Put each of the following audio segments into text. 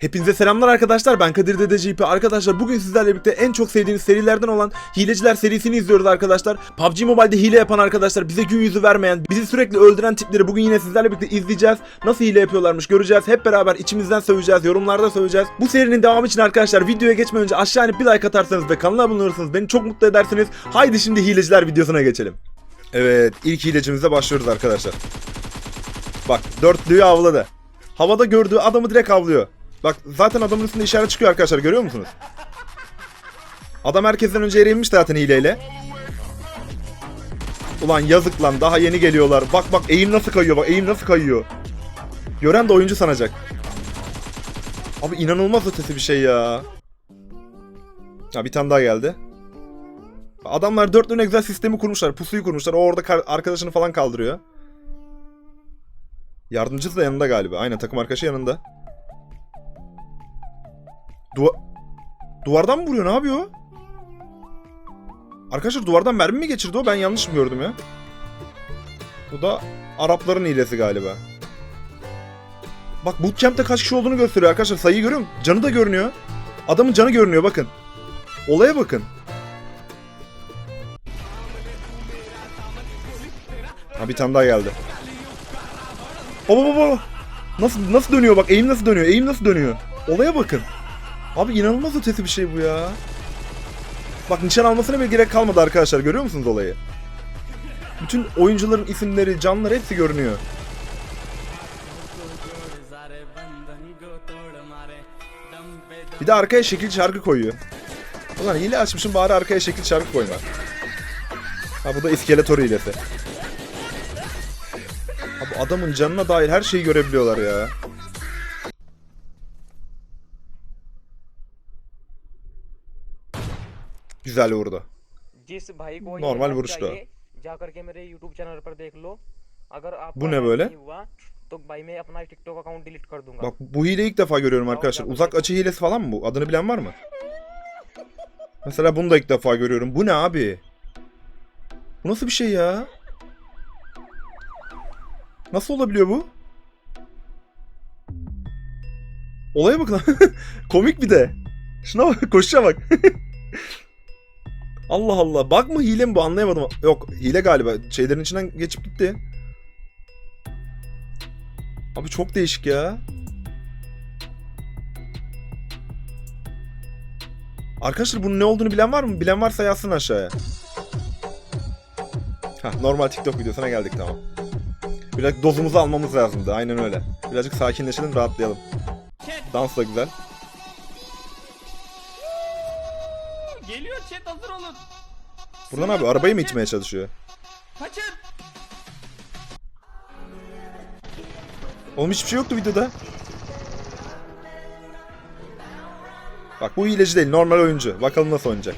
Hepinize selamlar arkadaşlar. Ben Kadir Dede GP arkadaşlar bugün sizlerle birlikte en çok sevdiğiniz serilerden olan Hileciler serisini izliyoruz arkadaşlar. PUBG Mobile'de hile yapan arkadaşlar bize gün yüzü vermeyen bizi sürekli öldüren tipleri bugün yine sizlerle birlikte izleyeceğiz. Nasıl hile yapıyorlarmış göreceğiz. Hep beraber içimizden söveceğiz yorumlarda söveceğiz. Bu serinin devamı için arkadaşlar videoya geçmeden önce aşağı inip bir like atarsanız ve kanala abone olursanız beni çok mutlu edersiniz. Haydi şimdi Hileciler videosuna geçelim. Evet ilk hilecimize başlıyoruz arkadaşlar. Bak dörtlüyü avladı. Havada gördüğü adamı direkt avlıyor Bak zaten adamın üstünde işaret çıkıyor arkadaşlar görüyor musunuz? Adam herkesten önce yere inmiş zaten hileyle. Ulan yazık lan daha yeni geliyorlar. Bak bak eğim nasıl kayıyor bak eğim nasıl kayıyor. Gören de oyuncu sanacak. Abi inanılmaz ötesi bir şey ya. Ya bir tane daha geldi. Adamlar dörtlü ne güzel sistemi kurmuşlar. Pusuyu kurmuşlar. O orada arkadaşını falan kaldırıyor. Yardımcısı da yanında galiba. Aynen takım arkadaşı yanında. Duva- duvardan mı vuruyor? Ne yapıyor? Arkadaşlar duvardan mermi mi geçirdi o? Ben yanlış mı gördüm ya? Bu da Arapların hilesi galiba. Bak bootcamp'te kaç kişi olduğunu gösteriyor arkadaşlar. Sayıyı görüyor musun? Canı da görünüyor. Adamın canı görünüyor bakın. Olaya bakın. Ha bir tane daha geldi. Baba baba. Nasıl nasıl dönüyor bak eğim nasıl dönüyor eğim nasıl dönüyor. Olaya bakın. Abi inanılmaz ötesi bir şey bu ya. Bak nişan almasına bile gerek kalmadı arkadaşlar. Görüyor musunuz olayı? Bütün oyuncuların isimleri, canları hepsi görünüyor. Bir de arkaya şekil şarkı koyuyor. Ulan hile açmışım bari arkaya şekil şarkı koyma. Ha bu da iskeletor hilesi. Abi adamın canına dair her şeyi görebiliyorlar ya. Güzel vurdu. जिस भाई को ये Normal सब vuruştu. चाहिए, जा करके मेरे YouTube channel पर देख लो अगर आपको Bu ne böyle? नहीं हुआ तो भाई मैं अपना टिकटॉक अकाउंट डिलीट कर दूंगा Bak bu hileyi ilk defa görüyorum arkadaşlar. Uzak açı hilesi falan mı bu? Adını bilen var mı? Mesela bunu da ilk defa görüyorum. Bu ne abi? Bu nasıl bir şey ya? Nasıl olabiliyor bu? Olaya bak lan. Komik bir de. Şuna bak koşuşa bak. Allah Allah. Bak mı hile mi bu anlayamadım. Yok hile galiba. Şeylerin içinden geçip gitti. Abi çok değişik ya. Arkadaşlar bunun ne olduğunu bilen var mı? Bilen varsa yazsın aşağıya. Hah, normal TikTok videosuna geldik tamam. Biraz dozumuzu almamız lazımdı. Aynen öyle. Birazcık sakinleşelim, rahatlayalım. Dans da güzel. Buradan abi arabayı mı itmeye çalışıyor? Kaçın. Oğlum hiçbir şey yoktu videoda. Bak bu hileci değil, normal oyuncu. Bakalım nasıl oynayacak.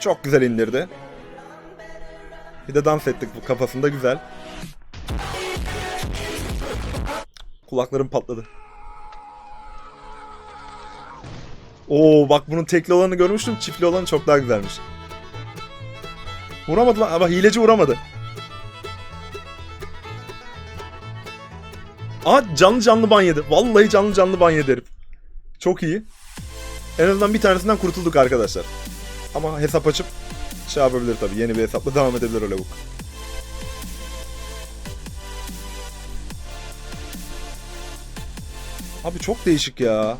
Çok güzel indirdi. Bir de dans ettik bu kafasında güzel. Kulaklarım patladı. Oo bak bunun tekli olanı görmüştüm. Çiftli olanı çok daha güzelmiş. Vuramadı lan ama hileci vuramadı. Aa canlı canlı ban yedi. Vallahi canlı canlı ban yedi herif. Çok iyi. En azından bir tanesinden kurtulduk arkadaşlar. Ama hesap açıp şey yapabilir tabii. Yeni bir hesapla devam edebilir öyle bu. Abi çok değişik ya.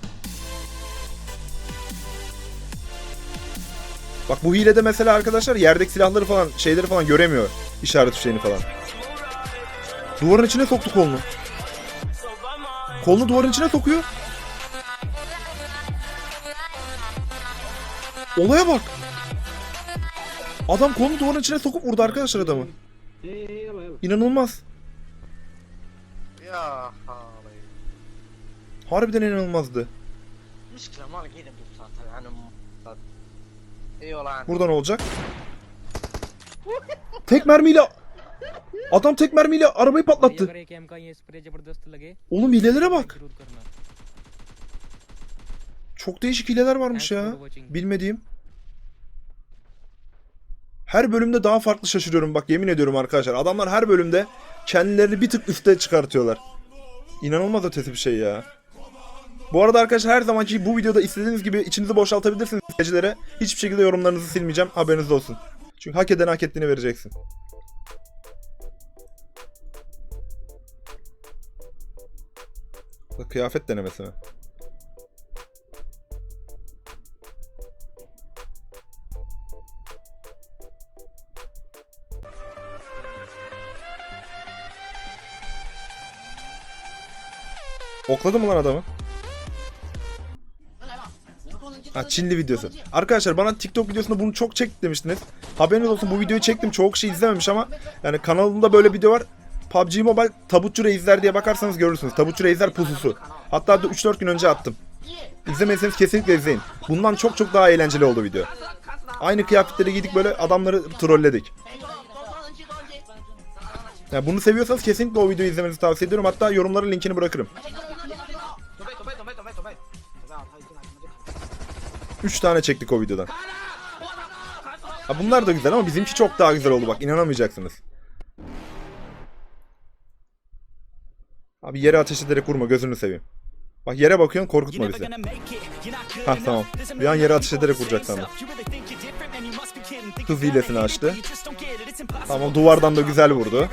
Bak bu hilede mesela arkadaşlar yerdeki silahları falan şeyleri falan göremiyor. İşaret şeyini falan. Duvarın içine soktu kolunu. Kolunu duvarın içine sokuyor. Olaya bak. Adam kolunu duvarın içine sokup vurdu arkadaşlar adamı. İnanılmaz. يا حالي Harbiden inanılmazdı. مشكلة ما لقينا بوصات العنم İyi olan. Buradan olacak. tek mermiyle Adam tek mermiyle arabayı patlattı. Oğlum hilelere bak. Çok değişik hileler varmış ya. Bilmediğim. Her bölümde daha farklı şaşırıyorum bak yemin ediyorum arkadaşlar. Adamlar her bölümde kendilerini bir tık üstte çıkartıyorlar. İnanılmaz ötesi bir şey ya. Bu arada arkadaşlar her zamanki bu videoda istediğiniz gibi içinizi boşaltabilirsiniz seyircilere. Hiçbir şekilde yorumlarınızı silmeyeceğim. Haberiniz olsun. Çünkü hak eden hak ettiğini vereceksin. Kıyafet denemesi mi? Okladı mı lan adamı? Ha Çinli videosu. Arkadaşlar bana TikTok videosunda bunu çok çek demiştiniz. Haberiniz olsun bu videoyu çektim. Çoğu kişi izlememiş ama yani kanalımda böyle video var. PUBG Mobile Tabutçu Reisler diye bakarsanız görürsünüz. Tabutçu Reisler pususu. Hatta 3-4 gün önce attım. İzlemediyseniz kesinlikle izleyin. Bundan çok çok daha eğlenceli oldu video. Aynı kıyafetleri giydik böyle adamları trolledik. Ya bunu seviyorsanız kesinlikle o videoyu izlemenizi tavsiye ediyorum. Hatta yorumlara linkini bırakırım. 3 tane çektik o videodan. Ha bunlar da güzel ama bizimki çok daha güzel oldu bak inanamayacaksınız. Abi yere ateş ederek vurma gözünü seveyim. Bak yere bakıyorsun korkutma bizi. Hah tamam. Bir an yere ateş ederek vuracak sandım. Hız hilesini açtı. Tamam duvardan da güzel vurdu.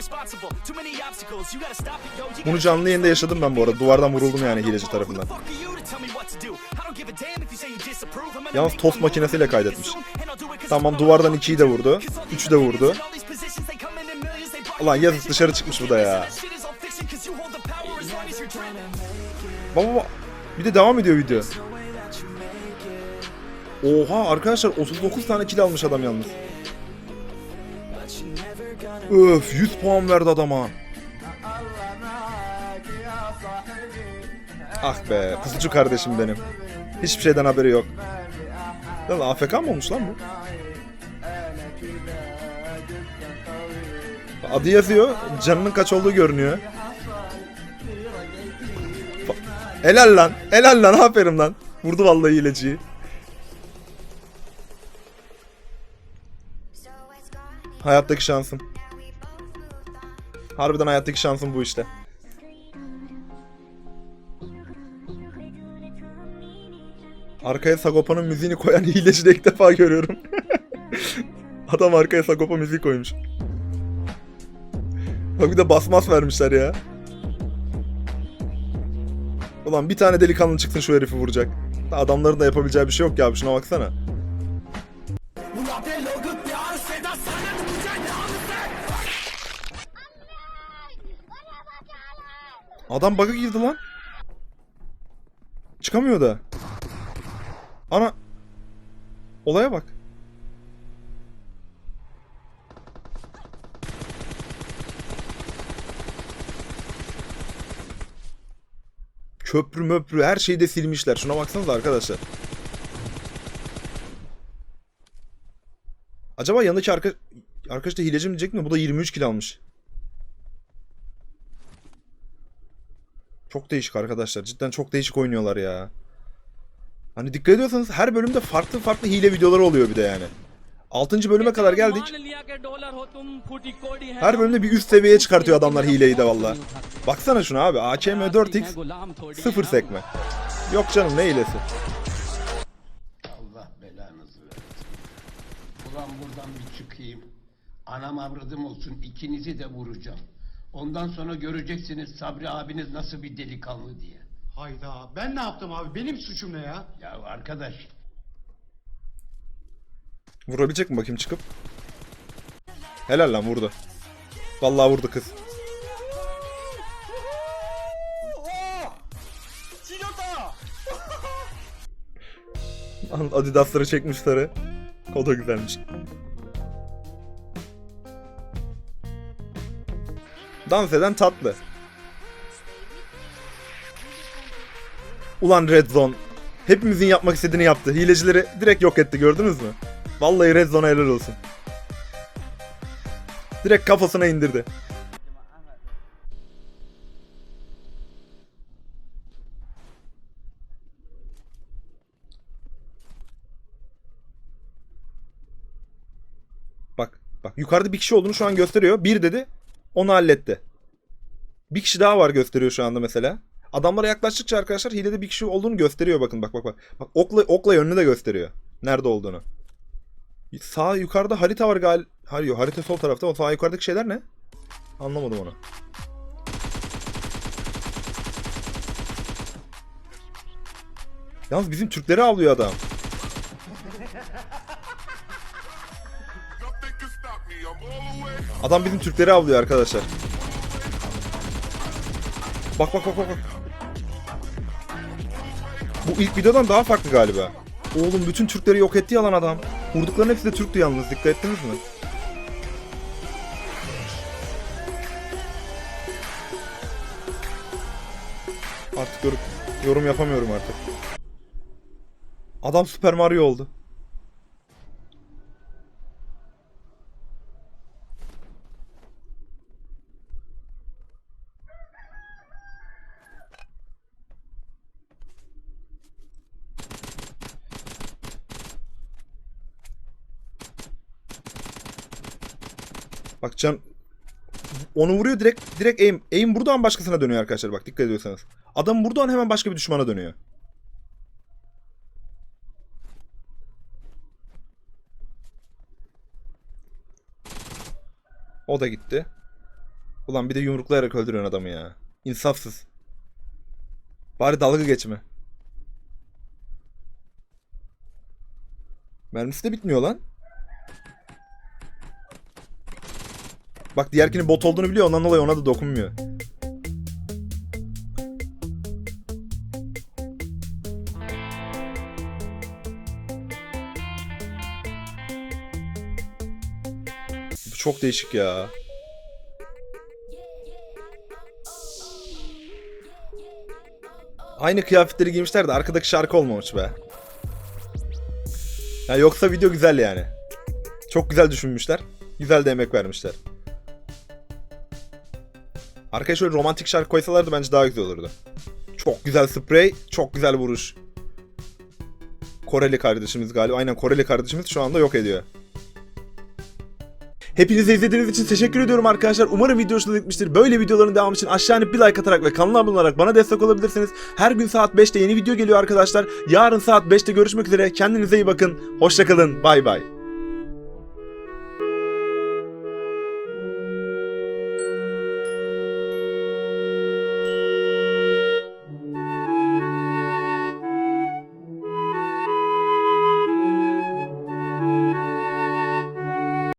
Bunu canlı yayında yaşadım ben bu arada. Duvardan vuruldum yani hileci tarafından. Yalnız tost makinesiyle kaydetmiş. Tamam duvardan 2'yi de vurdu. 3'ü de vurdu. Ulan yazık dışarı çıkmış bu da ya. Baba. Bir de devam ediyor video. Oha arkadaşlar 39 tane kill almış adam yalnız. Öf 100 puan verdi adama. Ah be pusucu kardeşim benim. Hiçbir şeyden haberi yok. Lan AFK mı olmuş lan bu? Adı yazıyor. Canının kaç olduğu görünüyor. Helal lan. Helal lan. Aferin lan. Vurdu vallahi hileciyi. Hayattaki şansım. Harbiden hayattaki şansım bu işte. Arkaya Sagopa'nın müziğini koyan hileci de ilk defa görüyorum. Adam arkaya Sagopa müziği koymuş. Bak bir de basmas vermişler ya. Ulan bir tane delikanlı çıksın şu herifi vuracak. Adamların da yapabileceği bir şey yok ya abi şuna baksana. Adam bug'a girdi lan. Çıkamıyor da. Ana. Olaya bak. Köprü möprü her şeyi de silmişler. Şuna baksanıza arkadaşlar. Acaba yanındaki arka... arkadaş da hileci diyecek mi? Bu da 23 kill almış. Çok değişik arkadaşlar. Cidden çok değişik oynuyorlar ya. Hani dikkat ediyorsanız her bölümde farklı farklı hile videoları oluyor bir de yani. 6. bölüme kadar geldik. Her bölümde bir üst seviyeye çıkartıyor adamlar hileyi de valla. Baksana şuna abi. AKM 4X sıfır sekme. Yok canım ne hilesi. Allah belanızı versin. Ulan buradan bir çıkayım. Anam avradım olsun ikinizi de vuracağım. Ondan sonra göreceksiniz Sabri abiniz nasıl bir delikanlı diye. Hayda ben ne yaptım abi benim suçum ne ya? Ya arkadaş Vurabilecek mi bakayım çıkıp? Helal lan vurdu. Vallahi vurdu kız. Adidas'ları çekmiş sarı. O da güzelmiş. Dans eden tatlı. Ulan Red Zone. Hepimizin yapmak istediğini yaptı. Hilecileri direkt yok etti gördünüz mü? Vallahi Red Zone'a helal olsun. Direkt kafasına indirdi. Bak, bak yukarıda bir kişi olduğunu şu an gösteriyor. Bir dedi, onu halletti. Bir kişi daha var gösteriyor şu anda mesela. Adamlara yaklaştıkça arkadaşlar hilede bir kişi olduğunu gösteriyor bakın bak bak bak. Bak okla, okla yönünü de gösteriyor. Nerede olduğunu. Sağ yukarıda harita var gal. Hayır yok, harita sol tarafta. O sağ yukarıdaki şeyler ne? Anlamadım onu. Yalnız bizim Türkleri avlıyor adam. Adam bizim Türkleri avlıyor arkadaşlar. Bak bak bak bak. Bu ilk videodan daha farklı galiba. Oğlum bütün Türkleri yok etti yalan adam. Vurdukların hepsi de Türktü yalnız dikkat ettiniz mi? Artık yorum, yorum yapamıyorum artık. Adam Super Mario oldu. Bak can onu vuruyor direkt direkt aim. Aim buradan başkasına dönüyor arkadaşlar bak dikkat ediyorsanız. Adam buradan hemen başka bir düşmana dönüyor. O da gitti. Ulan bir de yumruklayarak öldürüyorsun adamı ya. İnsafsız. Bari dalga geçme. Mermisi de bitmiyor lan. Bak diğerkinin bot olduğunu biliyor ondan dolayı ona da dokunmuyor. Çok değişik ya. Aynı kıyafetleri giymişler de arkadaki şarkı olmamış be. Ya yoksa video güzel yani. Çok güzel düşünmüşler. Güzel de emek vermişler. Arkaya şöyle romantik şarkı koysalardı bence daha güzel olurdu. Çok güzel sprey, çok güzel vuruş. Koreli kardeşimiz galiba. Aynen Koreli kardeşimiz şu anda yok ediyor. Hepinize izlediğiniz için teşekkür ediyorum arkadaşlar. Umarım video hoşunuza gitmiştir. Böyle videoların devamı için aşağı inip bir like atarak ve kanala abone olarak bana destek olabilirsiniz. Her gün saat 5'te yeni video geliyor arkadaşlar. Yarın saat 5'te görüşmek üzere. Kendinize iyi bakın. Hoşçakalın. Bay bay.